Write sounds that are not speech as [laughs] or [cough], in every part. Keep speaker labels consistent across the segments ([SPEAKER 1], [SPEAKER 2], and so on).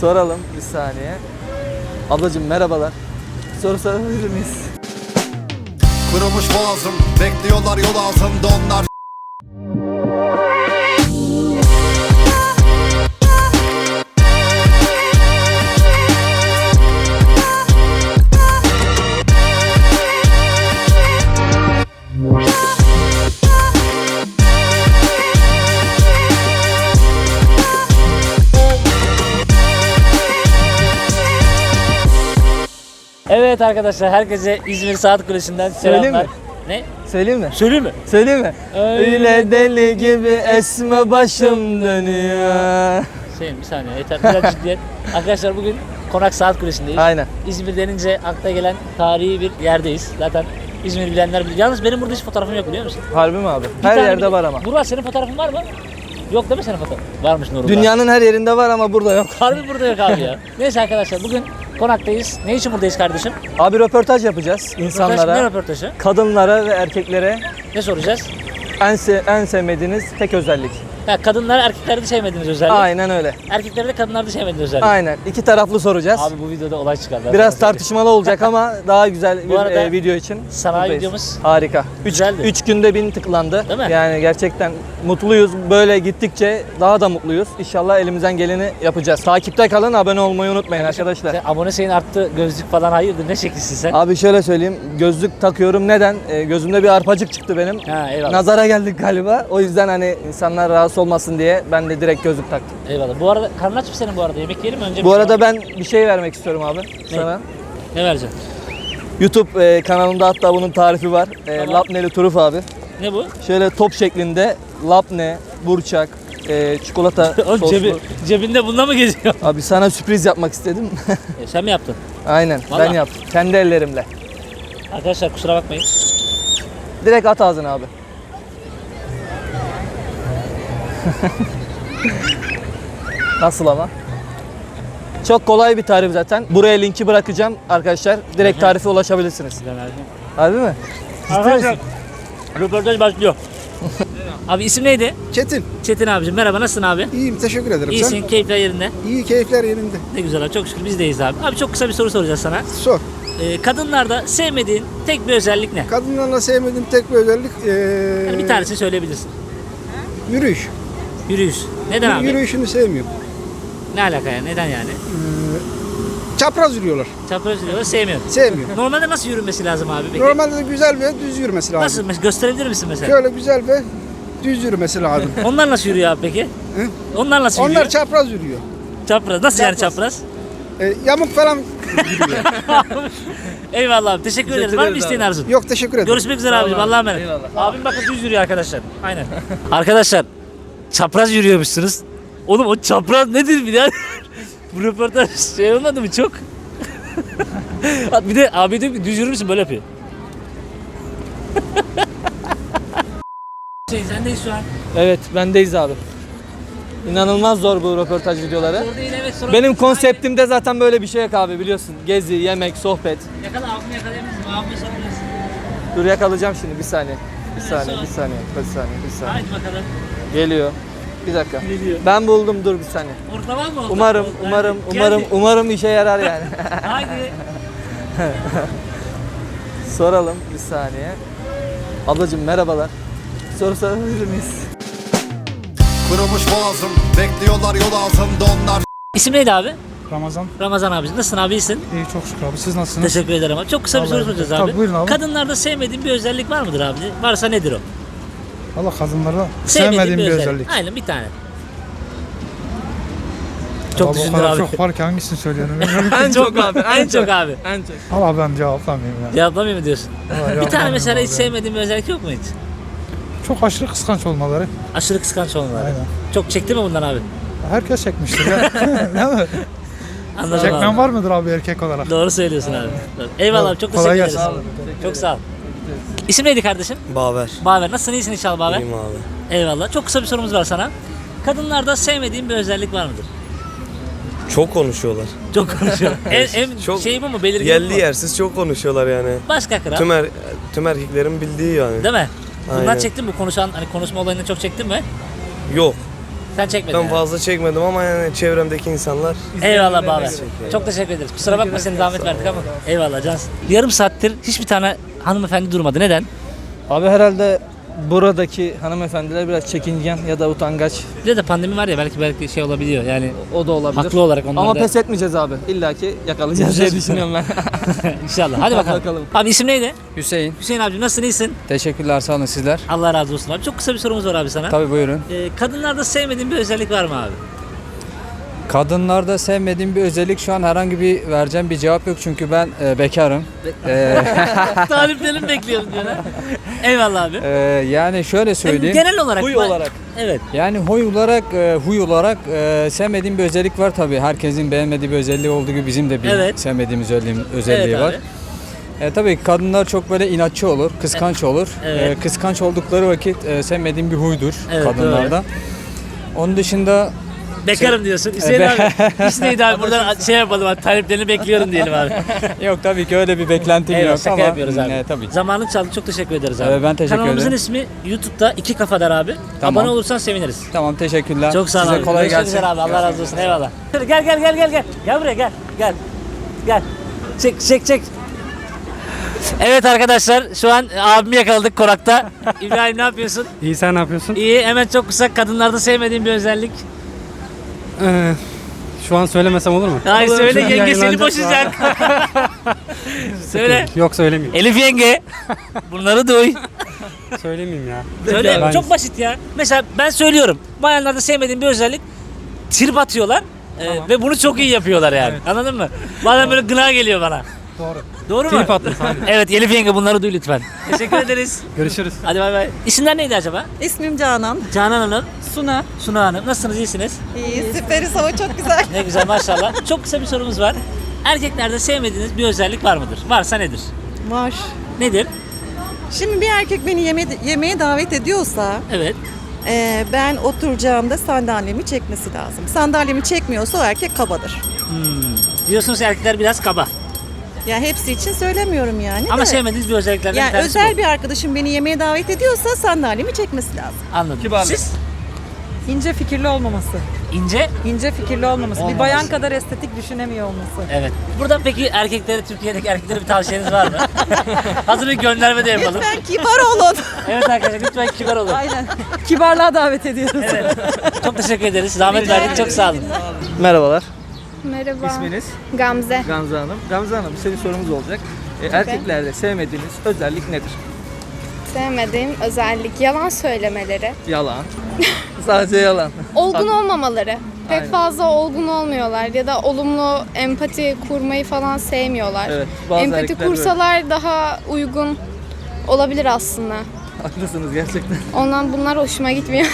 [SPEAKER 1] Soralım bir saniye. Ablacığım merhabalar. Soru sorabilir miyiz?
[SPEAKER 2] Kırılmış boğazım Bekliyorlar yol altında onlar
[SPEAKER 3] Evet arkadaşlar herkese İzmir Saat Kulesi'nden selamlar.
[SPEAKER 1] Söyleyeyim mi?
[SPEAKER 3] Ne?
[SPEAKER 1] Söyleyeyim mi?
[SPEAKER 3] Söyleyeyim mi?
[SPEAKER 1] Söyleyeyim mi?
[SPEAKER 3] Öyle.
[SPEAKER 1] Deli gibi esme başım dönüyor.
[SPEAKER 3] Hüseyin bir saniye yeter biraz ciddiyet. [laughs] Arkadaşlar bugün Konak Saat Kulesi'ndeyiz.
[SPEAKER 1] Aynen.
[SPEAKER 3] İzmir denince akla gelen tarihi bir yerdeyiz. Zaten İzmir bilenler bilir. Yalnız benim burada hiç fotoğrafım yok biliyor musun?
[SPEAKER 1] Harbi mi abi?
[SPEAKER 3] Bir
[SPEAKER 1] Her
[SPEAKER 3] tane
[SPEAKER 1] yerde
[SPEAKER 3] bile-
[SPEAKER 1] var ama.
[SPEAKER 3] Burak senin fotoğrafın var mı? Yok değil mi senin fotoğrafın? Varmış Nurullah.
[SPEAKER 1] Dünyanın her yerinde var ama burada yok.
[SPEAKER 3] Harbi burada yok abi ya. [laughs] Neyse arkadaşlar bugün Konak'tayız. Ne için buradayız kardeşim?
[SPEAKER 1] Abi röportaj yapacağız
[SPEAKER 3] Röportaj, ne
[SPEAKER 1] insanlara,
[SPEAKER 3] röportajı?
[SPEAKER 1] kadınlara ve erkeklere
[SPEAKER 3] Ne soracağız?
[SPEAKER 1] en, se- en sevmediğiniz tek özellik.
[SPEAKER 3] Ha, kadınlar erkeklerde sevmediğiniz özellik.
[SPEAKER 1] Aynen öyle.
[SPEAKER 3] Erkeklerde kadınlarda sevmediğiniz özellik.
[SPEAKER 1] Aynen. İki taraflı soracağız.
[SPEAKER 3] Abi bu videoda olay çıkar. ben
[SPEAKER 1] Biraz
[SPEAKER 3] sana
[SPEAKER 1] tartışmalı olacak ama daha güzel bir
[SPEAKER 3] Bu arada
[SPEAKER 1] e, video için.
[SPEAKER 3] sanayi
[SPEAKER 1] buradayız.
[SPEAKER 3] videomuz
[SPEAKER 1] harika. 3
[SPEAKER 3] güzeldi.
[SPEAKER 1] 3 günde bin tıklandı.
[SPEAKER 3] Değil mi?
[SPEAKER 1] Yani gerçekten mutluyuz. Böyle gittikçe daha da mutluyuz. İnşallah elimizden geleni yapacağız. Takipte kalın, abone olmayı unutmayın arkadaşlar.
[SPEAKER 3] Sen abone sayın arttı, gözlük falan hayırdır ne şekilsin sen?
[SPEAKER 1] Abi şöyle söyleyeyim. Gözlük takıyorum. Neden? E, gözümde bir arpacık çıktı benim.
[SPEAKER 3] Ha eyvallah.
[SPEAKER 1] Nazara geldik galiba. O yüzden hani insanlar rahatsız olmasın diye ben de direkt gözlük taktım.
[SPEAKER 3] Eyvallah. Bu arada karnın aç mı senin bu arada? Yemek yiyelim mi önce?
[SPEAKER 1] Bu
[SPEAKER 3] bir
[SPEAKER 1] arada
[SPEAKER 3] şey-
[SPEAKER 1] ben bir şey vermek istiyorum abi sana.
[SPEAKER 3] Ne vereceksin?
[SPEAKER 1] YouTube e, kanalımda hatta bunun tarifi var. E,
[SPEAKER 3] Tamam.
[SPEAKER 1] Lapneli Turuf abi.
[SPEAKER 3] Ne bu?
[SPEAKER 1] Şöyle top şeklinde lapne, burçak, e, çikolata [laughs]
[SPEAKER 3] Oğlum
[SPEAKER 1] soslu.
[SPEAKER 3] cebi, cebinde bununla mı geziyor? [laughs]
[SPEAKER 1] Abi sana sürpriz yapmak istedim. [laughs]
[SPEAKER 3] E, sen mi yaptın?
[SPEAKER 1] Aynen ben
[SPEAKER 3] Vallahi.
[SPEAKER 1] yaptım. Kendi ellerimle.
[SPEAKER 3] Arkadaşlar kusura bakmayın.
[SPEAKER 1] Direkt at ağzına abi. [laughs] Nasıl ama? Çok kolay bir tarif zaten. Buraya linki bırakacağım arkadaşlar. Direkt tarife ulaşabilirsiniz. Harbi mi?
[SPEAKER 3] Arkadaşlar röportaj başlıyor. [laughs] abi isim neydi?
[SPEAKER 4] Çetin.
[SPEAKER 3] Çetin abicim merhaba nasılsın abi?
[SPEAKER 4] İyiyim teşekkür ederim.
[SPEAKER 3] İyisin, keyifler yerinde.
[SPEAKER 4] Sen? İyi keyifler yerinde.
[SPEAKER 3] Ne güzel abi çok şükür bizdeyiz abi. Abi çok kısa bir soru soracağız sana.
[SPEAKER 4] Sor.
[SPEAKER 3] Ee, kadınlarda sevmediğin tek bir özellik ne?
[SPEAKER 4] Kadınlarla sevmediğim tek bir özellik eee
[SPEAKER 3] Yani bir tanesini söyleyebilirsin.
[SPEAKER 4] yürüyüş.
[SPEAKER 3] Yürüyüş. Neden abi?
[SPEAKER 4] Yürüyüşünü sevmiyorum.
[SPEAKER 3] Ne alaka ya? Neden yani?
[SPEAKER 4] Çapraz yürüyorlar.
[SPEAKER 3] Çapraz yürüyorlar sevmiyorum.
[SPEAKER 4] Sevmiyorum.
[SPEAKER 3] Normalde nasıl yürünmesi lazım abi peki?
[SPEAKER 4] Normalde de güzel ve düz yürümesi lazım.
[SPEAKER 3] Nasıl? Mes- Gösterebilir misin mesela?
[SPEAKER 4] Şöyle güzel ve düz yürümesi lazım. [laughs]
[SPEAKER 3] Onlar nasıl yürüyor abi peki?
[SPEAKER 4] Hı?
[SPEAKER 3] Onlar nasıl yürüyor?
[SPEAKER 4] Onlar çapraz yürüyor.
[SPEAKER 3] çapraz. Nasıl yani
[SPEAKER 4] Çapraz. E, yamuk falan [laughs]
[SPEAKER 3] Eyvallah abi. Teşekkür, ederiz. Var mı
[SPEAKER 1] ederiz
[SPEAKER 3] isteğin
[SPEAKER 1] abi.
[SPEAKER 3] arzun?
[SPEAKER 4] yok teşekkür ederim.
[SPEAKER 3] Görüşmek üzere abicim. Allah'a emanet.
[SPEAKER 1] Eyvallah.
[SPEAKER 3] Abim bakın düz yürüyor arkadaşlar. Aynen. arkadaşlar [laughs] çapraz yürüyormuşsunuz. Oğlum o çapraz nedir bir daha? [laughs] Bu röportaj şey olmadı mı çok? [laughs] bir de abi diyor ki düz yürür müsün böyle yapıyor. [laughs] şey sendeyiz şu an.
[SPEAKER 1] Evet bendeyiz abi. İnanılmaz zor bu röportaj videoları.
[SPEAKER 3] Orada yine evet sonra.
[SPEAKER 1] Benim konseptimde zaten böyle bir şey yok abi biliyorsun. Gezi, yemek, sohbet.
[SPEAKER 3] Yakala abimi yakalayabilirsin. Abime sorabilirsin.
[SPEAKER 1] Dur yakalayacağım şimdi bir saniye. Bir saniye, bir saniye, bir saniye, bir saniye.
[SPEAKER 3] Haydi bakalım.
[SPEAKER 1] Geliyor. Bir dakika.
[SPEAKER 3] Geliyor.
[SPEAKER 1] Ben buldum dur bir saniye.
[SPEAKER 3] Orta var mı?
[SPEAKER 1] Umarım,
[SPEAKER 3] Orta.
[SPEAKER 1] umarım,
[SPEAKER 3] Geldi.
[SPEAKER 1] umarım, umarım işe yarar yani. [laughs]
[SPEAKER 3] Haydi. [laughs]
[SPEAKER 1] Soralım bir saniye. Ablacığım merhabalar. Soru sorabilir miyiz?
[SPEAKER 2] Kırılmış boğazım Bekliyorlar yol altında onlar
[SPEAKER 3] İsim neydi abi?
[SPEAKER 5] Ramazan.
[SPEAKER 3] Ramazan abi. Nasılsın abi iyisin?
[SPEAKER 5] İyi çok şükür abi. Siz nasılsınız?
[SPEAKER 3] Teşekkür ederim abi. Çok kısa bir soru soracağız
[SPEAKER 5] Tabii,
[SPEAKER 3] abi.
[SPEAKER 5] buyurun abi.
[SPEAKER 3] Kadınlarda sevmediğin bir özellik var mıdır abi? Varsa nedir o?
[SPEAKER 5] Valla kadınlarda sevmediğim bir özellik.
[SPEAKER 3] Aynen bir tane. Çok
[SPEAKER 5] Vallahi o
[SPEAKER 3] düşündür
[SPEAKER 5] kadar
[SPEAKER 3] abi.
[SPEAKER 5] çok var ki hangisini söylüyorum bilmiyorum. [laughs]
[SPEAKER 1] En çok abi,
[SPEAKER 3] en çok abi.
[SPEAKER 1] En çok.
[SPEAKER 5] Valla ben cevaplamayayım ya.
[SPEAKER 3] Cevaplamayayım mı diyorsun?
[SPEAKER 5] Vallahi
[SPEAKER 3] Bir tane mesela
[SPEAKER 5] abi
[SPEAKER 3] hiç sevmediğin bir özellik yok mu hiç?
[SPEAKER 5] Çok aşırı kıskanç olmaları.
[SPEAKER 3] Aşırı kıskanç olmaları.
[SPEAKER 5] Aynen.
[SPEAKER 3] Çok çekti mi bundan abi?
[SPEAKER 5] Herkes çekmiştir ya. [laughs] Değil mi?
[SPEAKER 3] Anladım
[SPEAKER 5] Çekmen
[SPEAKER 3] abi.
[SPEAKER 5] var mıdır abi erkek olarak?
[SPEAKER 3] Doğru söylüyorsun abi. Eyvallah abi çok
[SPEAKER 5] Kolay
[SPEAKER 3] teşekkür
[SPEAKER 5] gelsin.
[SPEAKER 3] ederiz. Çok sağ ol. İsim neydi kardeşim?
[SPEAKER 6] Baver.
[SPEAKER 3] Baver. Nasılsın iyisin inşallah Baver?
[SPEAKER 6] İyiyim abi.
[SPEAKER 3] Eyvallah. Çok kısa bir sorumuz var sana. Kadınlarda sevmediğin bir özellik var mıdır?
[SPEAKER 6] Çok konuşuyorlar.
[SPEAKER 3] Çok konuşuyor. [laughs] en, en
[SPEAKER 6] Çok
[SPEAKER 3] şey bu mu? Belirgin
[SPEAKER 6] Yerli
[SPEAKER 3] mu?
[SPEAKER 6] yersiz çok konuşuyorlar yani.
[SPEAKER 3] Başka kral.
[SPEAKER 6] Tüm, er, tüm erkeklerin bildiği yani.
[SPEAKER 3] Değil mi? Bundan
[SPEAKER 6] Aynen.
[SPEAKER 3] çektin mi? Konuşan hani konuşma olayını çok çektin mi?
[SPEAKER 6] Yok.
[SPEAKER 3] Sen çekmedin.
[SPEAKER 6] Ben
[SPEAKER 3] yani.
[SPEAKER 6] fazla çekmedim ama yani çevremdeki insanlar
[SPEAKER 3] Eyvallah baba. Çok teşekkür ederiz. Kusura bakma seni zahmet verdik ama. Eyvallah cansın. Yarım saattir hiçbir tane hanımefendi durmadı. Neden?
[SPEAKER 1] Abi herhalde buradaki hanımefendiler biraz çekingen ya da utangaç.
[SPEAKER 3] Bir de pandemi var ya belki belki şey olabiliyor yani
[SPEAKER 1] O da olabilir.
[SPEAKER 3] haklı olarak onlar
[SPEAKER 1] Ama
[SPEAKER 3] da
[SPEAKER 1] pes etmeyeceğiz abi. İlla ki yakalayacağız diye düşünüyorum ben. [laughs]
[SPEAKER 3] inşallah. Hadi bakalım.
[SPEAKER 1] Bakalım.
[SPEAKER 3] Abi isim neydi?
[SPEAKER 7] Hüseyin.
[SPEAKER 3] Hüseyin abi nasılsın iyisin?
[SPEAKER 7] Teşekkürler sağ olun sizler.
[SPEAKER 3] Allah razı olsun abi. Çok kısa bir sorumuz var abi sana.
[SPEAKER 7] Tabii buyurun.
[SPEAKER 3] Ee, kadınlarda sevmediğin bir özellik var mı abi?
[SPEAKER 7] Kadınlarda sevmediğim bir özellik şu an herhangi bir vereceğim bir cevap yok çünkü ben e, bekarım. E, [laughs]
[SPEAKER 3] Taliplerini bekliyorum diyor ha. Eyvallah abi.
[SPEAKER 7] e, yani şöyle söyleyeyim.
[SPEAKER 3] Genel olarak.
[SPEAKER 1] Huy
[SPEAKER 3] ben-
[SPEAKER 1] olarak.
[SPEAKER 3] Evet.
[SPEAKER 7] Yani huy olarak e, huy olarak e, sevmediğim bir özellik var tabii. Herkesin beğenmediği bir özelliği olduğu gibi bizim de bir
[SPEAKER 3] Evet.
[SPEAKER 7] sevmediğimiz özelliğim, özelliği
[SPEAKER 3] Evet
[SPEAKER 7] var.
[SPEAKER 3] abi.
[SPEAKER 7] E, tabii ki kadınlar çok böyle inatçı olur, kıskanç olur.
[SPEAKER 3] Evet.
[SPEAKER 7] E, kıskanç oldukları vakit e, sevmediğim bir huydur
[SPEAKER 3] Evet,
[SPEAKER 7] kadınlarda. Onun dışında
[SPEAKER 3] Bekarım diyorsun. Hüseyin abi. [laughs] İş neydi abi? Buradan şey yapalım abi. Taliplerini bekliyorum diyelim abi. [laughs]
[SPEAKER 7] yok tabii ki öyle bir beklentim
[SPEAKER 3] Eyvallah
[SPEAKER 7] yok
[SPEAKER 3] şaka
[SPEAKER 7] ama
[SPEAKER 3] yapıyoruz abi.
[SPEAKER 7] e, tabii.
[SPEAKER 3] Zamanın çaldı. Çok teşekkür ederiz abi.
[SPEAKER 7] Evet, ben teşekkür
[SPEAKER 3] Kanalımızın
[SPEAKER 7] ederim.
[SPEAKER 3] ismi YouTube'da iki kafadar abi.
[SPEAKER 7] Tamam.
[SPEAKER 3] Abone olursan seviniriz.
[SPEAKER 7] Tamam teşekkürler.
[SPEAKER 3] Çok sağ ol
[SPEAKER 7] Size
[SPEAKER 3] abi.
[SPEAKER 7] kolay
[SPEAKER 3] Görüşmek
[SPEAKER 7] gelsin.
[SPEAKER 3] üzere abi. Allah razı olsun. Eyvallah. Gel gel gel gel gel. Gel buraya gel. Gel. Gel. Çek çek çek. Evet arkadaşlar şu an abimi yakaladık konakta. [laughs] İbrahim ne yapıyorsun?
[SPEAKER 8] İyi sen ne yapıyorsun?
[SPEAKER 3] İyi hemen çok kısa kadınlarda sevmediğim bir özellik.
[SPEAKER 8] Ee, şu an söylemesem olur mu?
[SPEAKER 3] Ay söyle
[SPEAKER 8] Çünkü
[SPEAKER 3] yenge seni
[SPEAKER 8] yayınlanacak.
[SPEAKER 3] boşayacak. [laughs] söyle.
[SPEAKER 8] Yok söylemeyeyim.
[SPEAKER 3] Elif yenge. Bunları duy.
[SPEAKER 8] Söylemeyeyim ya.
[SPEAKER 3] Söyle.
[SPEAKER 8] Ben-
[SPEAKER 3] Çok basit ya. Mesela ben söylüyorum. Bayanlarda sevmediğim bir özellik trip atıyorlar. Ee, ve bunu çok iyi yapıyorlar yani. Anladın mı? Bazen böyle gına geliyor bana.
[SPEAKER 8] Doğru.
[SPEAKER 3] Doğru mu?
[SPEAKER 8] Trip atmış abi. [laughs]
[SPEAKER 3] Evet Elif yenge bunları duy lütfen. Teşekkür ederiz. [laughs]
[SPEAKER 8] Görüşürüz.
[SPEAKER 3] Hadi bay bay. İsimler neydi acaba?
[SPEAKER 9] İsmim Canan.
[SPEAKER 3] Canan Hanım,
[SPEAKER 9] Suna.
[SPEAKER 3] Suna Hanım. Nasılsınız? iyisiniz?
[SPEAKER 9] İyi, süperiz hava çok güzel.
[SPEAKER 3] Ne güzel maşallah. Çok kısa bir sorumuz var. Erkeklerde sevmediğiniz bir özellik var mıdır? Varsa nedir?
[SPEAKER 9] Var.
[SPEAKER 3] Nedir?
[SPEAKER 9] Şimdi bir erkek beni yeme, yemeğe davet ediyorsa
[SPEAKER 3] Evet.
[SPEAKER 9] e, ben oturacağımda sandalyemi çekmesi lazım. Sandalyemi çekmiyorsa o erkek kabadır.
[SPEAKER 3] Diyorsunuz erkekler biraz kaba.
[SPEAKER 9] Ya hepsi için söylemiyorum yani.
[SPEAKER 3] Ama
[SPEAKER 9] de.
[SPEAKER 3] sevmediğiniz bir özelliklerden bir
[SPEAKER 9] yani
[SPEAKER 3] tanesi
[SPEAKER 9] özel
[SPEAKER 3] bu.
[SPEAKER 9] bir arkadaşım beni yemeğe davet ediyorsa sandalyemi çekmesi lazım.
[SPEAKER 3] Anladım.
[SPEAKER 1] Kibarlık.
[SPEAKER 3] Siz?
[SPEAKER 10] İnce fikirli olmaması.
[SPEAKER 3] İnce?
[SPEAKER 10] İnce fikirli olmaması.
[SPEAKER 3] Olmaması.
[SPEAKER 10] Bir bayan kadar estetik düşünemiyor olması.
[SPEAKER 3] Evet. Buradan peki erkeklere, Türkiye'deki erkeklere bir tavsiyeniz var mı? [laughs] Hazır bir gönderme de yapalım.
[SPEAKER 9] Lütfen kibar olun.
[SPEAKER 3] Evet arkadaşlar lütfen kibar olun.
[SPEAKER 10] Aynen. Kibarlığa davet ediyoruz.
[SPEAKER 3] Evet. Çok teşekkür ederiz. Zahmet verdik. Çok sağ olun.
[SPEAKER 1] Merhabalar.
[SPEAKER 11] Merhaba.
[SPEAKER 1] İsminiz?
[SPEAKER 11] Gamze.
[SPEAKER 1] Gamze Hanım. Gamze Hanım bir sorumuz olacak. E, erkeklerde sevmediğiniz özellik nedir?
[SPEAKER 11] Sevmediğim özellik yalan söylemeleri.
[SPEAKER 1] Yalan. [laughs] Sadece yalan.
[SPEAKER 11] Olgun olmamaları. Pek
[SPEAKER 1] Aynen.
[SPEAKER 11] fazla olgun olmuyorlar ya da olumlu empati kurmayı falan sevmiyorlar.
[SPEAKER 1] Evet, bazı
[SPEAKER 11] empati
[SPEAKER 1] erkekler
[SPEAKER 11] kursalar daha uygun olabilir aslında.
[SPEAKER 1] Haklısınız gerçekten. [laughs]
[SPEAKER 11] Ondan bunlar hoşuma gitmiyor.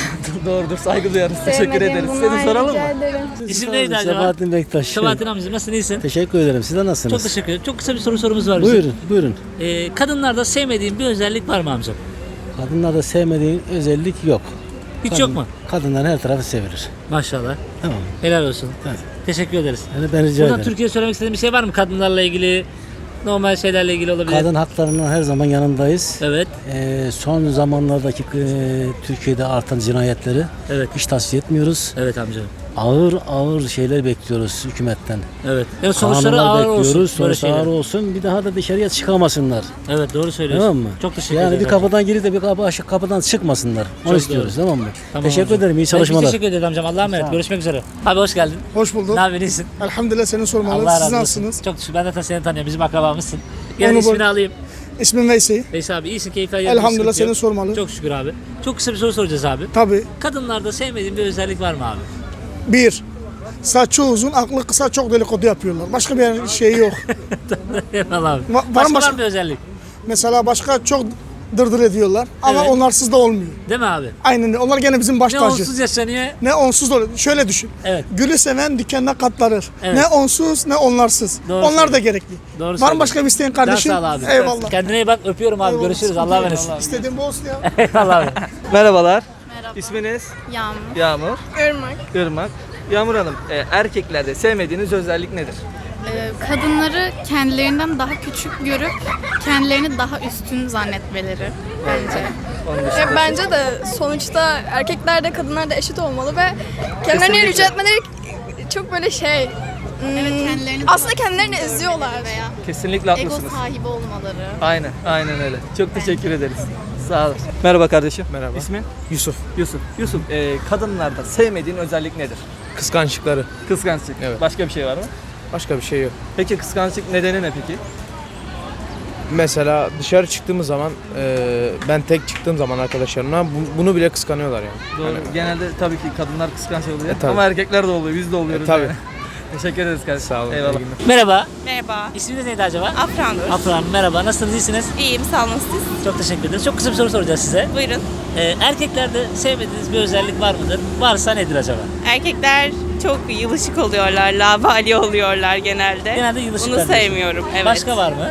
[SPEAKER 1] Doğrudur saygı duyarız. Teşekkür
[SPEAKER 11] Sevmediğim
[SPEAKER 1] ederiz.
[SPEAKER 11] bunlar,
[SPEAKER 1] Seni soralım
[SPEAKER 11] rica
[SPEAKER 1] mı?
[SPEAKER 11] ederim.
[SPEAKER 3] İsim neydi acaba?
[SPEAKER 12] Sebahattin Bektaş.
[SPEAKER 3] Sabahattin amcacığım nasılsın? iyisin?
[SPEAKER 12] Teşekkür ederim. Siz de nasılsınız?
[SPEAKER 3] Çok teşekkür ederim. Çok kısa bir soru sorumuz var bizim.
[SPEAKER 12] Buyurun, buyurun.
[SPEAKER 3] Ee, kadınlarda sevmediğin bir özellik var mı amcam?
[SPEAKER 12] Kadınlarda sevmediğin özellik yok.
[SPEAKER 3] Hiç
[SPEAKER 12] Kadın-
[SPEAKER 3] yok mu?
[SPEAKER 12] Kadınlar her tarafı sevilir.
[SPEAKER 3] Maşallah.
[SPEAKER 12] Tamam.
[SPEAKER 3] Helal olsun.
[SPEAKER 12] Evet.
[SPEAKER 3] Teşekkür ederiz.
[SPEAKER 12] Yani ben rica
[SPEAKER 3] Buradan
[SPEAKER 12] ederim.
[SPEAKER 3] Türkiye'ye söylemek istediğin bir şey var mı? Kadınlarla ilgili, normal şeylerle ilgili olabilir.
[SPEAKER 12] Kadın haklarının her zaman yanındayız.
[SPEAKER 3] Evet,
[SPEAKER 12] Ee, son zamanlardaki e, Türkiye'de artan cinayetleri
[SPEAKER 3] evet.
[SPEAKER 12] hiç tasvip etmiyoruz.
[SPEAKER 3] Evet amca.
[SPEAKER 12] Ağır ağır şeyler bekliyoruz hükümetten.
[SPEAKER 3] Evet. Evet sonuçları
[SPEAKER 12] Kanunlar
[SPEAKER 3] ağır
[SPEAKER 12] bekliyoruz.
[SPEAKER 3] olsun. Böyle
[SPEAKER 12] Sonuçları ağır
[SPEAKER 3] şeyler.
[SPEAKER 12] olsun. Bir daha da dışarıya çıkamasınlar.
[SPEAKER 3] Evet doğru söylüyorsun.
[SPEAKER 12] Tamam mı?
[SPEAKER 3] Çok teşekkür
[SPEAKER 12] Yani
[SPEAKER 3] ederim.
[SPEAKER 12] bir kapıdan girip de bir kapı aşağı kapıdan çıkmasınlar. Onu
[SPEAKER 3] Çok
[SPEAKER 12] istiyoruz
[SPEAKER 3] doğru.
[SPEAKER 12] tamam mı?
[SPEAKER 3] Tamam
[SPEAKER 12] Teşekkür
[SPEAKER 3] amcam.
[SPEAKER 12] ederim. İyi çalışmalar.
[SPEAKER 3] teşekkür ederim amcam. Allah'a emanet. Görüşmek üzere. Abi hoş geldin.
[SPEAKER 4] Hoş bulduk.
[SPEAKER 3] Ne haber iyisin?
[SPEAKER 4] Elhamdülillah seni sormalı.
[SPEAKER 3] Allah
[SPEAKER 4] Siz
[SPEAKER 3] razı olsun.
[SPEAKER 4] nasılsınız?
[SPEAKER 3] Çok teşekkür Ben de seni tanıyorum. Bizim akrabamızsın. Gel
[SPEAKER 4] Onu bu-
[SPEAKER 3] ismini alayım.
[SPEAKER 4] İsmim Veysi.
[SPEAKER 3] Veysel abi iyisin keyifler yerinde.
[SPEAKER 4] Elhamdülillah
[SPEAKER 3] sıkıntı yok.
[SPEAKER 4] seni sormalı.
[SPEAKER 3] Çok şükür abi. Çok kısa bir soru soracağız abi.
[SPEAKER 4] Tabii.
[SPEAKER 3] Kadınlarda sevmediğin bir özellik var mı abi?
[SPEAKER 4] Bir. Saçı uzun, aklı kısa çok delikodu yapıyorlar. Başka bir şey yok. [laughs]
[SPEAKER 3] Eyvallah abi.
[SPEAKER 4] Va- var mı
[SPEAKER 3] Başka var
[SPEAKER 4] başka-
[SPEAKER 3] mı bir özellik?
[SPEAKER 4] Mesela başka çok dırdır ediyorlar ama
[SPEAKER 3] Evet.
[SPEAKER 4] onlarsız da olmuyor.
[SPEAKER 3] Değil mi abi?
[SPEAKER 4] Aynen öyle. Onlar gene bizim baş
[SPEAKER 3] Ne
[SPEAKER 4] tacı.
[SPEAKER 3] onsuz yaşanıyor?
[SPEAKER 4] Ne onsuz da oluyor. Şöyle düşün.
[SPEAKER 3] Evet.
[SPEAKER 4] Gülü seven dikenine katlanır.
[SPEAKER 3] Evet.
[SPEAKER 4] Ne onsuz ne onlarsız.
[SPEAKER 3] Doğru
[SPEAKER 4] Onlar da
[SPEAKER 3] söylüyorsun.
[SPEAKER 4] gerekli.
[SPEAKER 3] Doğru
[SPEAKER 4] Var mı başka bir isteğin kardeşim?
[SPEAKER 3] sağ ol abi.
[SPEAKER 4] Eyvallah.
[SPEAKER 3] Kendine iyi bak. Öpüyorum abi.
[SPEAKER 4] Eyvallah,
[SPEAKER 3] Görüşürüz. Allah'a emanet.
[SPEAKER 4] İstediğin bu olsun ya. [laughs]
[SPEAKER 3] Eyvallah abi.
[SPEAKER 1] Merhabalar. İsminiz?
[SPEAKER 11] Yağmur.
[SPEAKER 1] Yağmur.
[SPEAKER 11] Irmak.
[SPEAKER 1] Irmak. Yağmur Hanım, e, erkeklerde sevmediğiniz özellik nedir?
[SPEAKER 11] Ee, kadınları kendilerinden daha küçük görüp kendilerini daha üstün zannetmeleri bence.
[SPEAKER 1] Onun dışında.
[SPEAKER 11] bence de sonuçta erkekler de kadınlar da eşit olmalı ve kendilerini
[SPEAKER 1] Kesinlikle.
[SPEAKER 11] yüceltmeleri çok böyle şey. aslında kendilerini eziyorlar.
[SPEAKER 1] Kesinlikle haklısınız.
[SPEAKER 11] sahibi olmaları.
[SPEAKER 1] Aynen, aynen öyle. Çok teşekkür ederiz. Sağ olun. Merhaba kardeşim.
[SPEAKER 6] Merhaba.
[SPEAKER 1] İsmin?
[SPEAKER 6] Yusuf.
[SPEAKER 1] Yusuf. Yusuf, e, kadınlarda sevmediğin özellik nedir?
[SPEAKER 6] Kıskançlıkları.
[SPEAKER 1] Kıskançlık.
[SPEAKER 6] Evet.
[SPEAKER 1] Başka bir şey var mı?
[SPEAKER 6] Başka bir şey yok.
[SPEAKER 1] Peki kıskançlık nedeni ne peki?
[SPEAKER 6] Mesela dışarı çıktığımız zaman e, ben tek çıktığım zaman arkadaşlarımla bu- bunu bile kıskanıyorlar yani.
[SPEAKER 1] Doğru.
[SPEAKER 6] Hani-
[SPEAKER 1] Genelde tabii ki kadınlar kıskanç oluyor.
[SPEAKER 6] E, tabii.
[SPEAKER 1] Ama erkekler de oluyor. Biz de oluyoruz.
[SPEAKER 6] E, tabii.
[SPEAKER 1] yani. Teşekkür ederiz kardeşim.
[SPEAKER 6] Sağ olun.
[SPEAKER 1] Eyvallah.
[SPEAKER 3] Merhaba.
[SPEAKER 10] Merhaba.
[SPEAKER 3] İsminiz neydi acaba?
[SPEAKER 10] Afranur.
[SPEAKER 3] Afra Hanım merhaba. Nasılsınız? iyisiniz?
[SPEAKER 10] İyiyim sağ olun siz.
[SPEAKER 3] Çok teşekkür ederiz. Çok kısa bir soru soracağız size.
[SPEAKER 10] Buyurun.
[SPEAKER 3] Ee, erkeklerde sevmediğiniz bir özellik var mıdır? Varsa nedir acaba?
[SPEAKER 10] Erkekler çok yılışık oluyorlar, labali oluyorlar genelde.
[SPEAKER 3] Genelde yılışıklar
[SPEAKER 10] Bunu sevmiyorum. Evet.
[SPEAKER 3] Başka var mı?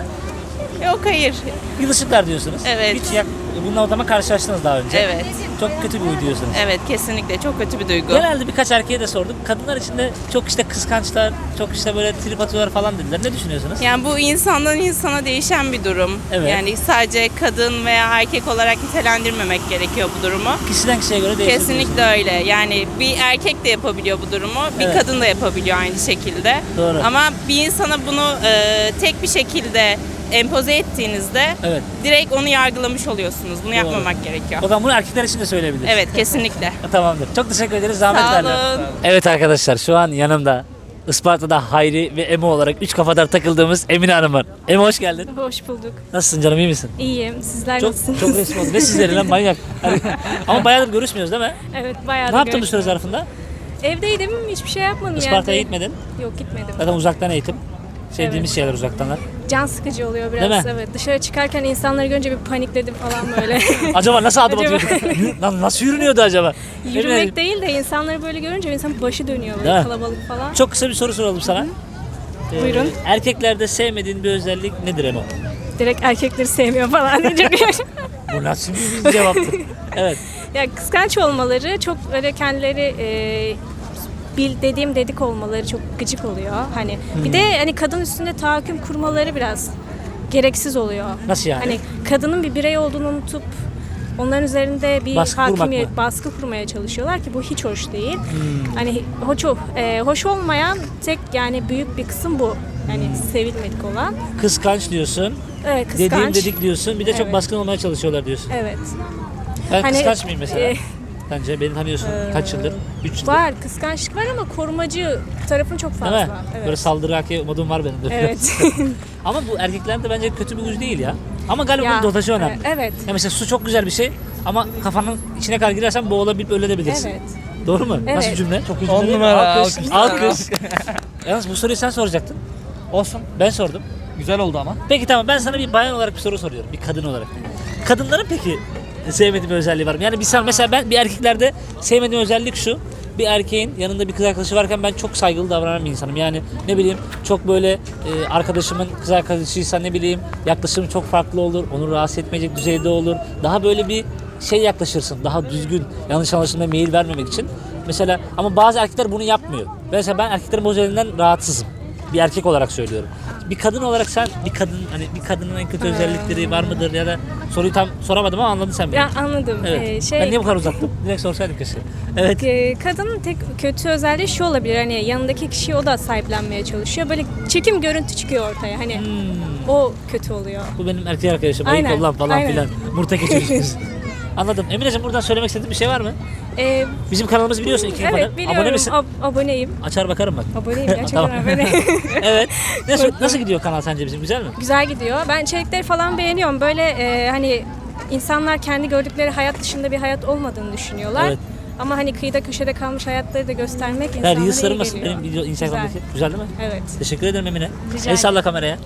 [SPEAKER 10] Yok hayır.
[SPEAKER 3] Yılışıklar diyorsunuz.
[SPEAKER 10] Evet.
[SPEAKER 3] Hiç yak, bununla o zaman karşılaştınız daha önce.
[SPEAKER 10] Evet.
[SPEAKER 3] Çok kötü bir huy diyorsunuz.
[SPEAKER 10] Evet kesinlikle çok kötü bir duygu.
[SPEAKER 3] Genelde birkaç erkeğe de sorduk. Kadınlar içinde çok işte kıskançlar, çok işte böyle trip atıyorlar falan dediler. Ne düşünüyorsunuz?
[SPEAKER 10] Yani bu insandan insana değişen bir durum.
[SPEAKER 3] Evet.
[SPEAKER 10] Yani sadece kadın veya erkek olarak nitelendirmemek gerekiyor bu durumu.
[SPEAKER 3] Kişiden kişiye göre değişir.
[SPEAKER 10] Kesinlikle öyle. Yani bir erkek de yapabiliyor bu durumu, bir
[SPEAKER 3] Evet.
[SPEAKER 10] kadın da yapabiliyor aynı şekilde.
[SPEAKER 3] Doğru.
[SPEAKER 10] Ama bir insana bunu e, tek bir şekilde empoze ettiğinizde
[SPEAKER 3] Evet.
[SPEAKER 10] direkt onu yargılamış oluyorsunuz. Bunu yapmamak gerekiyor.
[SPEAKER 3] O zaman bunu erkekler için de söyleyebiliriz.
[SPEAKER 10] Evet kesinlikle. [laughs]
[SPEAKER 3] Tamamdır. Çok teşekkür ederiz. Zahmet
[SPEAKER 10] Sağ
[SPEAKER 3] verdiler.
[SPEAKER 10] olun.
[SPEAKER 3] Evet arkadaşlar şu an yanımda Isparta'da Hayri ve Emo olarak üç kafadar takıldığımız Emine Hanım var. Emo hoş geldin.
[SPEAKER 11] Hoş bulduk.
[SPEAKER 3] Nasılsın canım iyi misin?
[SPEAKER 11] İyiyim. Sizler
[SPEAKER 3] Çok çok resmi oldu. Ne sizleri lan manyak. Hani- [laughs] Ama bayağıdır görüşmüyoruz değil mi?
[SPEAKER 11] Evet bayağı
[SPEAKER 3] Ne yaptın bu süre zarfında?
[SPEAKER 11] Evdeydim. Hiçbir şey yapmadım
[SPEAKER 3] Isparta'ya gitmedin.
[SPEAKER 11] Yok gitmedim.
[SPEAKER 3] Zaten uzaktan eğitim. Sevdiğimiz şeyler uzaktanlar.
[SPEAKER 11] Can sıkıcı oluyor
[SPEAKER 3] Değil mi?
[SPEAKER 11] Evet. Dışarı çıkarken insanları görünce bir panikledim falan böyle. [laughs]
[SPEAKER 3] Acaba nasıl adım
[SPEAKER 11] Acaba-
[SPEAKER 3] atıyorduk? [laughs] Yürü- Lan nasıl yürünüyordu acaba?
[SPEAKER 11] Yürümek değil de insanları böyle görünce insanın başı dönüyor böyle
[SPEAKER 3] Değil mi?
[SPEAKER 11] kalabalık falan.
[SPEAKER 3] Çok kısa bir soru soralım sana. Ee,
[SPEAKER 11] Buyurun.
[SPEAKER 3] erkeklerde sevmediğin bir özellik nedir Emo?
[SPEAKER 11] Direkt erkekleri sevmiyor falan diyecek. [laughs]
[SPEAKER 3] Bu nasıl bir cevaptır? evet.
[SPEAKER 11] ya kıskanç olmaları çok böyle kendileri e, bil dediğim dedik olmaları çok gıcık oluyor. Hani bir de hani kadın üstünde tahakküm kurmaları biraz gereksiz oluyor.
[SPEAKER 3] Nasıl yani?
[SPEAKER 11] Hani kadının bir birey olduğunu unutup onların üzerinde bir
[SPEAKER 3] Baskı kurmak
[SPEAKER 11] hakimiyet,
[SPEAKER 3] mı?
[SPEAKER 11] baskı kurmaya çalışıyorlar ki bu hiç hoş değil.
[SPEAKER 3] Hmm.
[SPEAKER 11] Hani hoş e, hoş olmayan tek yani büyük bir kısım bu. Yani sevilmedik olan.
[SPEAKER 3] Kıskanç diyorsun.
[SPEAKER 11] Evet, kıskanç.
[SPEAKER 3] Dediğim dedik diyorsun. Bir de çok
[SPEAKER 11] Evet.
[SPEAKER 3] baskın olmaya çalışıyorlar diyorsun.
[SPEAKER 11] Evet.
[SPEAKER 3] Ben
[SPEAKER 11] Hani,
[SPEAKER 3] kıskanç mıyım mesela?
[SPEAKER 11] e,
[SPEAKER 3] Bence beni tanıyorsun. Kaç yıldır? 3 yıldır.
[SPEAKER 11] Var kıskançlık var ama korumacı tarafın çok fazla.
[SPEAKER 3] Değil mi?
[SPEAKER 11] Evet.
[SPEAKER 3] Böyle saldırı haki modum var benim de.
[SPEAKER 11] Evet. [laughs]
[SPEAKER 3] Ama bu erkeklerde bence kötü bir huy değil ya. Ama galiba
[SPEAKER 11] Ya,
[SPEAKER 3] bunun dozajı önemli.
[SPEAKER 11] e, Evet.
[SPEAKER 3] Ya mesela su çok güzel bir şey ama kafanın içine kadar girersen boğulabilip ölebilirsin.
[SPEAKER 11] Evet.
[SPEAKER 3] Doğru mu? Nasıl
[SPEAKER 11] Evet.
[SPEAKER 3] cümle? Çok iyi cümle değil mi?
[SPEAKER 1] numara,
[SPEAKER 3] Alkış.
[SPEAKER 1] alkış.
[SPEAKER 3] Alkış. [laughs] [laughs] Yalnız bu soruyu sen soracaktın.
[SPEAKER 1] Olsun.
[SPEAKER 3] Ben sordum.
[SPEAKER 1] Güzel oldu ama.
[SPEAKER 3] Peki tamam ben sana bir bayan olarak bir soru soruyorum. Bir kadın olarak. Kadınların peki sevmediği bir özelliği var mı? Yani bir sen mesela ben bir erkeklerde sevmediğim özellik şu. Bir erkeğin yanında bir kız arkadaşı varken ben çok saygılı davranan bir insanım. Yani ne bileyim çok böyle e, arkadaşımın kız arkadaşıysa ne bileyim yaklaşımım çok farklı olur. Onu rahatsız etmeyecek düzeyde olur. Daha böyle bir şey yaklaşırsın. Daha düzgün, yanlış anlaşılmaya meyil vermemek için. Mesela ama bazı erkekler bunu yapmıyor. Mesela ben erkeklerin bu özelliğinden rahatsızım. Bir erkek olarak söylüyorum. Bir kadın olarak sen bir kadın hani bir kadının en kötü özellikleri var mıdır ya da soruyu tam soramadım ama anladın sen beni.
[SPEAKER 11] Ya anladım.
[SPEAKER 3] Evet.
[SPEAKER 11] Ee, şey,
[SPEAKER 3] Ben niye bu kadar uzattım? Direkt sorsaydım keşke. Evet.
[SPEAKER 11] e, kadının tek kötü özelliği şu olabilir. Hani yanındaki kişiyi o da sahiplenmeye çalışıyor. Böyle çekim görüntü çıkıyor ortaya. Hani
[SPEAKER 3] Hmm.
[SPEAKER 11] o kötü oluyor.
[SPEAKER 3] Bu benim erkek arkadaşım.
[SPEAKER 11] Aynen,
[SPEAKER 3] Ayık ol lan falan
[SPEAKER 11] aynen.
[SPEAKER 3] filan. Murtaki [laughs] çocukuz. Anladım. Emineciğim buradan söylemek istediğin bir şey var mı?
[SPEAKER 11] Ee,
[SPEAKER 3] Bizim kanalımız biliyorsun iki
[SPEAKER 11] evet
[SPEAKER 3] kadar.
[SPEAKER 11] biliyorum.
[SPEAKER 3] Abone misin?
[SPEAKER 11] Ab- aboneyim.
[SPEAKER 3] Açar bakarım bak.
[SPEAKER 11] Aboneyim [laughs] gerçekten
[SPEAKER 3] Tamam.
[SPEAKER 11] aboneyim. [laughs]
[SPEAKER 3] evet. Nasıl, [laughs] nasıl gidiyor kanal sence bizim? Güzel mi?
[SPEAKER 11] Güzel gidiyor. Ben içerikleri falan beğeniyorum. Böyle e, hani insanlar kendi gördükleri hayat dışında bir hayat olmadığını düşünüyorlar.
[SPEAKER 3] Evet.
[SPEAKER 11] Ama hani kıyıda köşede kalmış hayatları da göstermek
[SPEAKER 3] Her
[SPEAKER 11] insanlara iyi
[SPEAKER 3] Reels'larım nasıl?
[SPEAKER 11] geliyor.
[SPEAKER 3] Benim video Instagram'daki. Güzel. değil mi?
[SPEAKER 11] Evet.
[SPEAKER 3] Teşekkür ederim Emine.
[SPEAKER 11] Rica
[SPEAKER 3] El salla kameraya.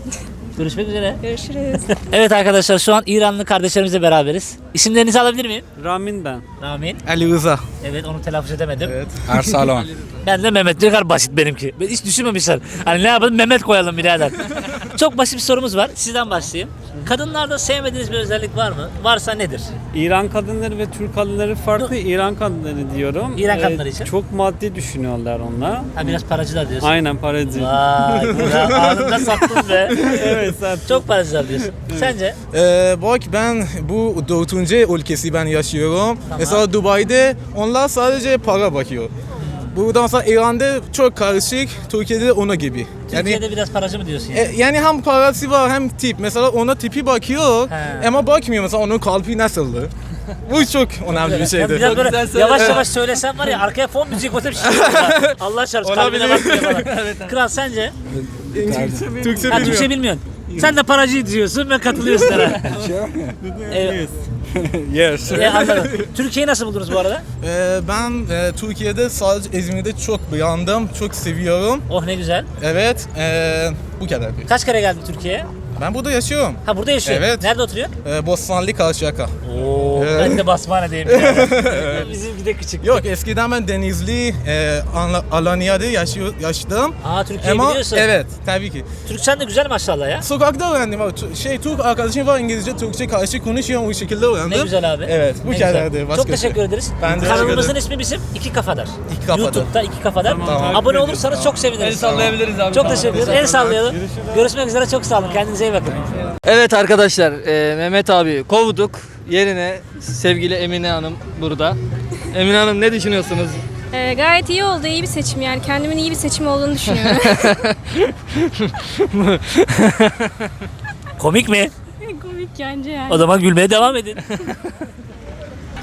[SPEAKER 3] Görüşmek üzere.
[SPEAKER 11] Görüşürüz. [laughs]
[SPEAKER 3] Evet arkadaşlar şu an İranlı kardeşlerimizle beraberiz. İsimlerinizi alabilir miyim?
[SPEAKER 8] Ramin ben.
[SPEAKER 3] Ramin.
[SPEAKER 5] Ali Rıza.
[SPEAKER 3] Evet onu telaffuz edemedim. Evet.
[SPEAKER 5] Ersalon. [laughs]
[SPEAKER 3] Ben de Mehmet. Ne kadar basit benimki. Ben hiç düşünmemişler. Hani ne yapalım Mehmet koyalım birader. [laughs] Çok basit bir sorumuz var. Sizden başlayayım. Kadınlarda sevmediğiniz bir özellik var mı? Varsa nedir?
[SPEAKER 8] İran kadınları ve Türk kadınları farklı. İran kadınları diyorum. Ee,
[SPEAKER 3] İran kadınları için?
[SPEAKER 8] Çok maddi düşünüyorlar onlar.
[SPEAKER 3] Ha biraz paracılar diyorsun.
[SPEAKER 8] Aynen paracı.
[SPEAKER 3] Vay ya [laughs] anında sattın be.
[SPEAKER 8] evet zaten.
[SPEAKER 3] Çok paracılar diyorsun. Sence?
[SPEAKER 6] Ee, bak ben bu 4. yabancı ülkesi ben yaşıyorum. Mesela Dubai'de onlar sadece para bakıyor. Buradan sonra İran'da çok karışık, Türkiye'de ona gibi. Yani
[SPEAKER 3] Türkiye'de biraz paracı mı diyorsun yani?
[SPEAKER 6] e, yani hem parası var hem tip. Mesela ona tipi bakıyor
[SPEAKER 3] He.
[SPEAKER 6] ama bakmıyor mesela onun kalbi nasıldı. [laughs] Bu çok önemli bir
[SPEAKER 3] Ya
[SPEAKER 6] şeydir.
[SPEAKER 3] biraz böyle
[SPEAKER 1] güzel
[SPEAKER 3] yavaş yavaş söylesen var ya arkaya fon müziği koysa bir şey ya. [laughs] Allah çarpsın kalbine
[SPEAKER 6] Olabilir.
[SPEAKER 3] bakmıyor falan. [laughs] Kral sence?
[SPEAKER 6] Türkçe
[SPEAKER 3] Türkçe
[SPEAKER 6] bilmiyorum.
[SPEAKER 3] bilmiyorsun. Sen de paracı diyorsun ve katılıyorsun herhalde. evet. [laughs]
[SPEAKER 6] Yes.
[SPEAKER 3] E, anladım. Türkiye'yi nasıl buldunuz bu arada?
[SPEAKER 6] Ee, ben e, Türkiye'de sadece İzmir'de çok beğendim, çok seviyorum.
[SPEAKER 3] Oh ne güzel.
[SPEAKER 6] Evet, e, bu kadar.
[SPEAKER 3] Kaç kere geldin Türkiye'ye?
[SPEAKER 6] Ben burada yaşıyorum.
[SPEAKER 3] Ha burada yaşıyorsun.
[SPEAKER 6] Evet.
[SPEAKER 3] Nerede oturuyorsun?
[SPEAKER 6] E, Bostanlı Karşıyaka.
[SPEAKER 3] Oo,
[SPEAKER 6] Evet.
[SPEAKER 3] ben de basmanedeyim. Yani. [laughs] [laughs] Bizim bir de küçük.
[SPEAKER 6] Yok eskiden ben Denizli, e, Anla- Alanya'da yaşıyor, yaşadım.
[SPEAKER 3] Aa Türkiye'yi
[SPEAKER 6] Ama
[SPEAKER 3] biliyorsun.
[SPEAKER 6] evet, tabii ki.
[SPEAKER 3] Türkçen de güzel maşallah ya.
[SPEAKER 6] Sokakta öğrendim abi. Tu- Şey, Türk arkadaşım var İngilizce, Türkçe karşı konuşuyor o şekilde öğrendim.
[SPEAKER 3] Ne güzel abi.
[SPEAKER 6] Evet, bu
[SPEAKER 3] Ne güzel.
[SPEAKER 6] kadardı. Başka
[SPEAKER 3] Çok teşekkür
[SPEAKER 6] şey.
[SPEAKER 3] ederiz.
[SPEAKER 6] Ben teşekkür
[SPEAKER 3] Kanalımızın
[SPEAKER 6] ederim.
[SPEAKER 3] ismi bizim İki Kafadar.
[SPEAKER 6] İki Kafadar.
[SPEAKER 3] YouTube'da İki Kafadar.
[SPEAKER 6] Tamam.
[SPEAKER 3] Abone olursanız çok seviniriz.
[SPEAKER 1] El sallayabiliriz abi.
[SPEAKER 3] Çok teşekkür ederiz. El sallayalım. Görüşmek üzere. Çok sağ olun. Kendinize iyi bakın.
[SPEAKER 1] Evet arkadaşlar e, Mehmet abi kovduk. Yerine sevgili Emine Hanım burada. Emine Hanım ne düşünüyorsunuz?
[SPEAKER 11] Ee, gayet iyi oldu. iyi bir seçim yani. Kendimin iyi bir seçim olduğunu düşünüyorum. [laughs]
[SPEAKER 3] Komik mi? [laughs]
[SPEAKER 11] Komik bence yani.
[SPEAKER 3] O zaman gülmeye devam edin. [laughs]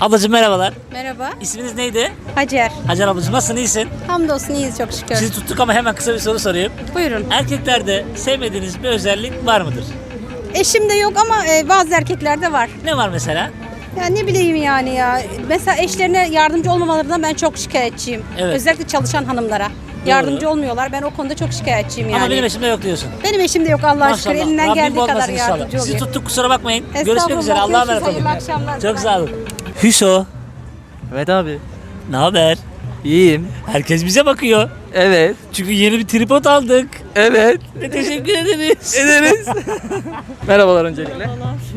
[SPEAKER 3] Ablacığım merhabalar.
[SPEAKER 13] Merhaba.
[SPEAKER 3] İsminiz neydi?
[SPEAKER 13] Hacer.
[SPEAKER 3] Hacer ablacığım nasılsın iyisin?
[SPEAKER 13] Hamdolsun iyiyiz çok şükür.
[SPEAKER 3] Sizi tuttuk ama hemen kısa bir soru sorayım.
[SPEAKER 13] Buyurun.
[SPEAKER 3] Erkeklerde sevmediğiniz bir özellik var mıdır?
[SPEAKER 13] Eşimde yok ama e, bazı erkeklerde var.
[SPEAKER 3] Ne var mesela?
[SPEAKER 13] Ya ne bileyim yani ya. Mesela eşlerine yardımcı olmamalarından ben çok şikayetçiyim.
[SPEAKER 3] Evet.
[SPEAKER 13] Özellikle çalışan hanımlara. Yardımcı olmuyorlar. Ben o konuda çok şikayetçiyim yani.
[SPEAKER 3] Ama benim eşimde yok diyorsun.
[SPEAKER 13] Benim eşimde yok şükür.
[SPEAKER 3] Maşallah.
[SPEAKER 13] Elinden
[SPEAKER 3] Rabbim
[SPEAKER 13] geldiği kadar
[SPEAKER 3] bozmasın inşallah.
[SPEAKER 13] yardımcı
[SPEAKER 3] Sizi
[SPEAKER 13] oluyor.
[SPEAKER 3] tuttuk kusura bakmayın. Görüşmek üzere. Allah'a emanet olun.
[SPEAKER 13] hayırlı akşamlar.
[SPEAKER 3] Çok sağ olun. Hüso.
[SPEAKER 1] Evet abi.
[SPEAKER 3] Ne haber?
[SPEAKER 1] İyiyim.
[SPEAKER 3] Herkes bize bakıyor.
[SPEAKER 1] Evet.
[SPEAKER 3] Çünkü yeni bir tripod aldık.
[SPEAKER 1] Evet.
[SPEAKER 3] Ve teşekkür ederiz.
[SPEAKER 1] Ederiz. [laughs] Merhabalar öncelikle.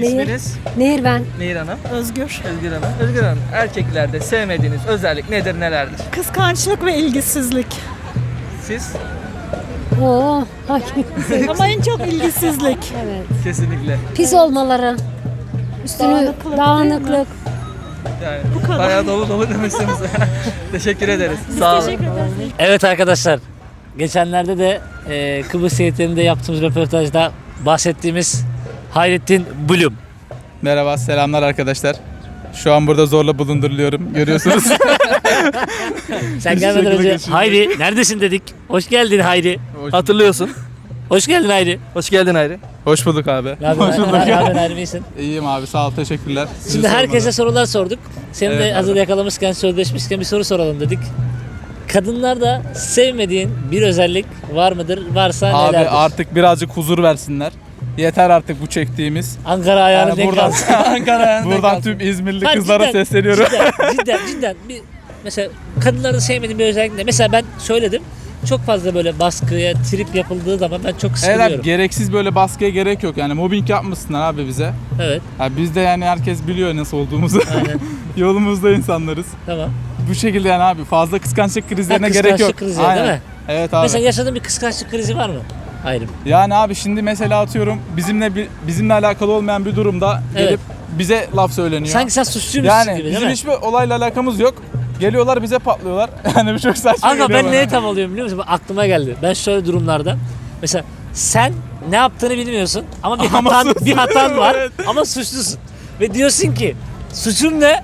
[SPEAKER 1] İsminiz?
[SPEAKER 13] Nehir ben.
[SPEAKER 1] Nehir Hanım.
[SPEAKER 9] Özgür.
[SPEAKER 1] Özgür Hanım. Özgür Hanım. Erkeklerde sevmediğiniz özellik nedir nelerdir?
[SPEAKER 9] Kıskançlık ve ilgisizlik.
[SPEAKER 1] Siz?
[SPEAKER 13] Oo, [laughs]
[SPEAKER 9] Ama en çok ilgisizlik.
[SPEAKER 1] Kesinlikle.
[SPEAKER 13] pis olmaları. Üstünü
[SPEAKER 9] Dağınıklık,
[SPEAKER 13] dağınıklık.
[SPEAKER 1] Yani bayağı dolu dolu demişsiniz. [laughs] Teşekkür ederiz. Sağ olun.
[SPEAKER 3] Evet arkadaşlar. Geçenlerde de e, Kıbrıs heyetlerinde yaptığımız röportajda bahsettiğimiz Hayrettin Blum.
[SPEAKER 5] Merhaba, selamlar arkadaşlar. Şu an burada zorla bulunduruluyorum. Görüyorsunuz. [laughs] [laughs]
[SPEAKER 3] Sen gelmeden önce Hayri neredesin dedik. Hoş geldin Hayri.
[SPEAKER 1] Hatırlıyorsun.
[SPEAKER 3] Hoş geldin Hayri.
[SPEAKER 1] Hoş geldin Hayri.
[SPEAKER 5] Hoş bulduk abi.
[SPEAKER 3] Ne yapıyorsun? Ne yapıyorsun Hayri iyisin?
[SPEAKER 5] İyiyim abi, sağ ol, teşekkürler. Sizi
[SPEAKER 3] Şimdi herkese
[SPEAKER 5] sormalı.
[SPEAKER 3] sorular sorduk. Seni de
[SPEAKER 5] Evet,
[SPEAKER 3] hazır yakalamışken, sözleşmişken bir soru soralım dedik. Kadınlarda sevmediğin bir özellik var mıdır? Varsa
[SPEAKER 5] Abi
[SPEAKER 3] nelerdir?
[SPEAKER 5] artık birazcık huzur versinler. Yeter artık bu çektiğimiz.
[SPEAKER 3] Ankara ayağını
[SPEAKER 5] Yani
[SPEAKER 3] denk
[SPEAKER 5] buradan. [laughs]
[SPEAKER 3] Ankara ayağını
[SPEAKER 5] buradan tüm İzmirli
[SPEAKER 3] Hayır,
[SPEAKER 5] kızlara
[SPEAKER 3] cidden,
[SPEAKER 5] sesleniyorum.
[SPEAKER 3] Cidden, [laughs] cidden, cidden. Bir, mesela kadınlarda sevmediğim bir özellik ne? Mesela ben söyledim. Çok fazla böyle baskıya, trip yapıldığı zaman ben çok
[SPEAKER 5] Evet
[SPEAKER 3] sıkılıyorum.
[SPEAKER 5] abi, gereksiz böyle baskıya gerek yok yani mobbing yapmışsınlar abi bize.
[SPEAKER 3] Evet,
[SPEAKER 5] Ya biz de yani herkes biliyor nasıl olduğumuzu.
[SPEAKER 3] aynen. [laughs]
[SPEAKER 5] Yolumuzda insanlarız.
[SPEAKER 3] tamam.
[SPEAKER 5] Bu şekilde yani abi fazla kıskançlık krizlerine
[SPEAKER 3] Ha,
[SPEAKER 5] gerek yok.
[SPEAKER 3] kıskançlık krizi, değil mi?
[SPEAKER 5] Evet abi.
[SPEAKER 3] Mesela yaşadığın bir kıskançlık krizi var mı? Hayır.
[SPEAKER 5] Yani abi şimdi mesela atıyorum bizimle bizimle alakalı olmayan bir durumda
[SPEAKER 3] Evet.
[SPEAKER 5] gelip bize laf söyleniyor.
[SPEAKER 3] Sanki sen suçluymuşsun
[SPEAKER 5] yani
[SPEAKER 3] gibi değil
[SPEAKER 5] bizim
[SPEAKER 3] mi?
[SPEAKER 5] hiçbir olayla alakamız yok. Geliyorlar bize patlıyorlar. [laughs] Yani bu çok saçma
[SPEAKER 3] Aga
[SPEAKER 5] geliyor
[SPEAKER 3] ben
[SPEAKER 5] bana.
[SPEAKER 3] neye tam oluyorum biliyor musun? Bak, Aklıma geldi. Ben şöyle durumlarda mesela sen ne yaptığını bilmiyorsun ama bir [laughs]
[SPEAKER 5] Ama
[SPEAKER 3] hatan
[SPEAKER 5] suçlusun.
[SPEAKER 3] bir hatan var [laughs]
[SPEAKER 5] Evet.
[SPEAKER 3] ama suçlusun. Ve diyorsun ki suçum ne?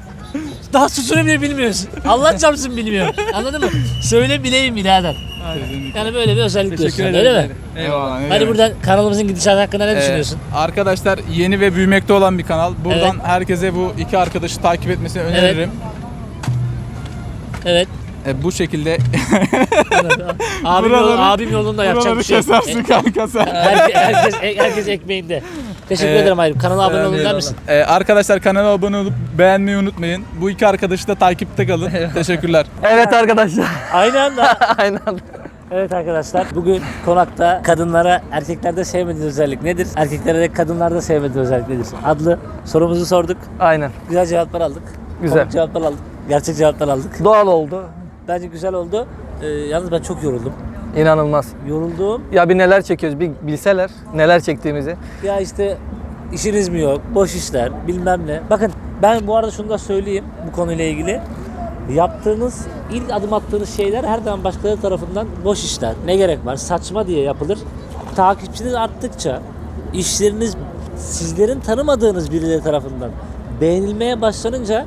[SPEAKER 3] Daha suçunu bile bilmiyorsun. Allah çarpsın bilmiyorum. Anladın mı? Söyle bileyim birader.
[SPEAKER 5] Kesinlikle.
[SPEAKER 3] Yani böyle bir özellik diyorsun. Öyle mi?
[SPEAKER 5] Eyvallah. ne
[SPEAKER 3] Hadi
[SPEAKER 5] demek.
[SPEAKER 3] buradan kanalımızın gidişatı hakkında ne
[SPEAKER 5] Ee,
[SPEAKER 3] düşünüyorsun?
[SPEAKER 5] arkadaşlar yeni ve büyümekte olan bir kanal. Buradan herkese bu iki arkadaşı takip etmesini öneririm.
[SPEAKER 3] Evet.
[SPEAKER 5] E, bu şekilde [laughs]
[SPEAKER 3] Abim,
[SPEAKER 5] Buraları-
[SPEAKER 3] yol, abim yolunda yapacak
[SPEAKER 5] buraları
[SPEAKER 3] bir şey yok.
[SPEAKER 5] kesersin kanka sen. [laughs]
[SPEAKER 3] Herkes, herkes, herkes ekmeğinde. Teşekkür
[SPEAKER 5] Ee,
[SPEAKER 3] ederim Ayrım. Kanala abone olun der misin?
[SPEAKER 5] Ee, arkadaşlar kanala abone olup beğenmeyi unutmayın. Bu iki arkadaşı da takipte kalın. Teşekkürler.
[SPEAKER 1] Evet arkadaşlar.
[SPEAKER 3] Aynı anda. [laughs]
[SPEAKER 1] Aynen.
[SPEAKER 3] Evet arkadaşlar bugün konakta kadınlara erkeklerde sevmediği özellik nedir? Erkeklere de kadınlarda sevmediği özellik nedir? Adlı sorumuzu sorduk.
[SPEAKER 1] Aynen.
[SPEAKER 3] Güzel cevaplar aldık.
[SPEAKER 1] Güzel.
[SPEAKER 3] Komik cevaplar aldık. Gerçek cevaplar aldık.
[SPEAKER 1] Doğal oldu.
[SPEAKER 3] Bence güzel oldu. Ee, yalnız ben çok yoruldum.
[SPEAKER 1] İnanılmaz.
[SPEAKER 3] Yoruldum.
[SPEAKER 1] Ya bir neler çekiyoruz bir bilseler neler çektiğimizi.
[SPEAKER 3] Ya işte işiniz mi yok, boş işler, bilmem ne. Bakın ben bu arada şunu da söyleyeyim bu konuyla ilgili. Yaptığınız, ilk adım attığınız şeyler her zaman başkaları tarafından boş işler. Ne gerek var? Saçma diye yapılır. Takipçiniz arttıkça, işleriniz sizlerin tanımadığınız birileri tarafından beğenilmeye başlanınca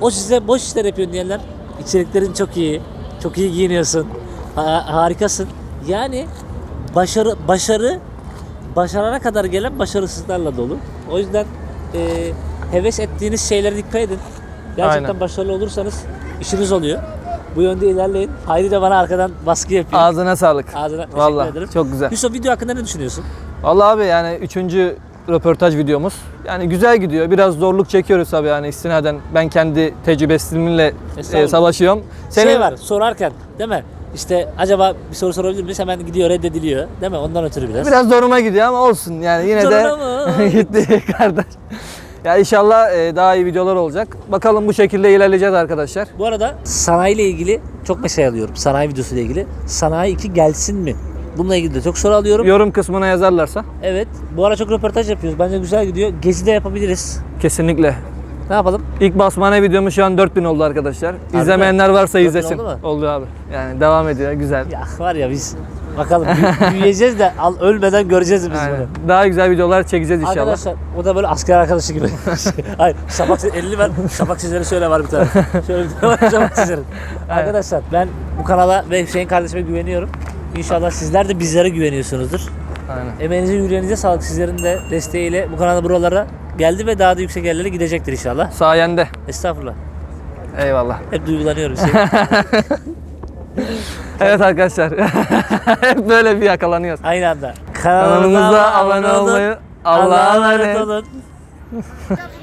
[SPEAKER 3] o size boş işler yapıyor diyenler içeriklerin çok iyi, çok iyi giyiniyorsun, ha- harikasın. Yani başarı başarı başarana kadar gelen başarısızlarla dolu. O yüzden e, heves ettiğiniz şeylere dikkat edin. Gerçekten
[SPEAKER 1] Aynen.
[SPEAKER 3] başarılı olursanız işiniz oluyor. Bu yönde ilerleyin. Hayri de bana arkadan baskı yapıyor.
[SPEAKER 1] Ağzına sağlık.
[SPEAKER 3] Ağzına teşekkür
[SPEAKER 1] Vallahi
[SPEAKER 3] ederim.
[SPEAKER 1] çok güzel.
[SPEAKER 3] Yusuf video hakkında ne düşünüyorsun?
[SPEAKER 1] Vallahi abi yani üçüncü röportaj videomuz. Yani güzel gidiyor. Biraz zorluk çekiyoruz tabii yani istinaden. Ben kendi tecrübesizliğimle e, savaşıyorum.
[SPEAKER 3] Şey var sorarken değil mi? İşte acaba bir soru sorabilir miyiz? Hemen gidiyor reddediliyor. Değil mi? Ondan ötürü biraz.
[SPEAKER 1] Biraz zoruma gidiyor ama olsun yani yine
[SPEAKER 3] Zoruna
[SPEAKER 1] de [laughs] gitti kardeş. Ya inşallah e, daha iyi videolar olacak. Bakalım bu şekilde ilerleyeceğiz arkadaşlar.
[SPEAKER 3] Bu arada sanayiyle ilgili çok mesaj alıyorum. Sanayi videosuyla ilgili. Sanayi 2 gelsin mi? Bununla ilgili de çok soru alıyorum.
[SPEAKER 1] Yorum kısmına yazarlarsa
[SPEAKER 3] Evet. Bu ara çok röportaj yapıyoruz. Bence güzel gidiyor. Gezi de yapabiliriz.
[SPEAKER 1] kesinlikle.
[SPEAKER 3] Ne yapalım?
[SPEAKER 1] İlk basmane videomuz şu an 4000 oldu arkadaşlar. İzlemeyenler varsa
[SPEAKER 3] 4000
[SPEAKER 1] izlesin.
[SPEAKER 3] oldu mu?
[SPEAKER 1] Oldu abi. Yani devam ediyor güzel.
[SPEAKER 3] Ya var ya biz bakalım büyü- büyüyeceğiz de al, ölmeden göreceğiz biz
[SPEAKER 1] Aynen.
[SPEAKER 3] bunu.
[SPEAKER 1] Daha güzel videolar çekeceğiz inşallah.
[SPEAKER 3] Arkadaşlar o da böyle asker arkadaşı gibi. [laughs] Hayır şafak elini ver. Şafak sizleri şöyle var bir tane. Şöyle bir tane var şafak sizlerin. Arkadaşlar ben bu kanala ve Hüseyin kardeşime güveniyorum. İnşallah sizler de bizlere güveniyorsunuzdur.
[SPEAKER 1] Aynen.
[SPEAKER 3] Emeğinize yüreğinize sağlık. Sizlerin de desteğiyle bu kanal buralara geldi ve daha da yüksek yerlere gidecektir inşallah.
[SPEAKER 1] Sayende.
[SPEAKER 3] Estağfurullah.
[SPEAKER 1] Eyvallah.
[SPEAKER 3] Hep duygulanıyorum. [laughs]
[SPEAKER 1] Evet arkadaşlar. [laughs] Hep böyle bir yakalanıyoruz.
[SPEAKER 3] Aynı anda.
[SPEAKER 1] Kanalımıza abone olmayı Allah'a emanet
[SPEAKER 3] olun. [laughs]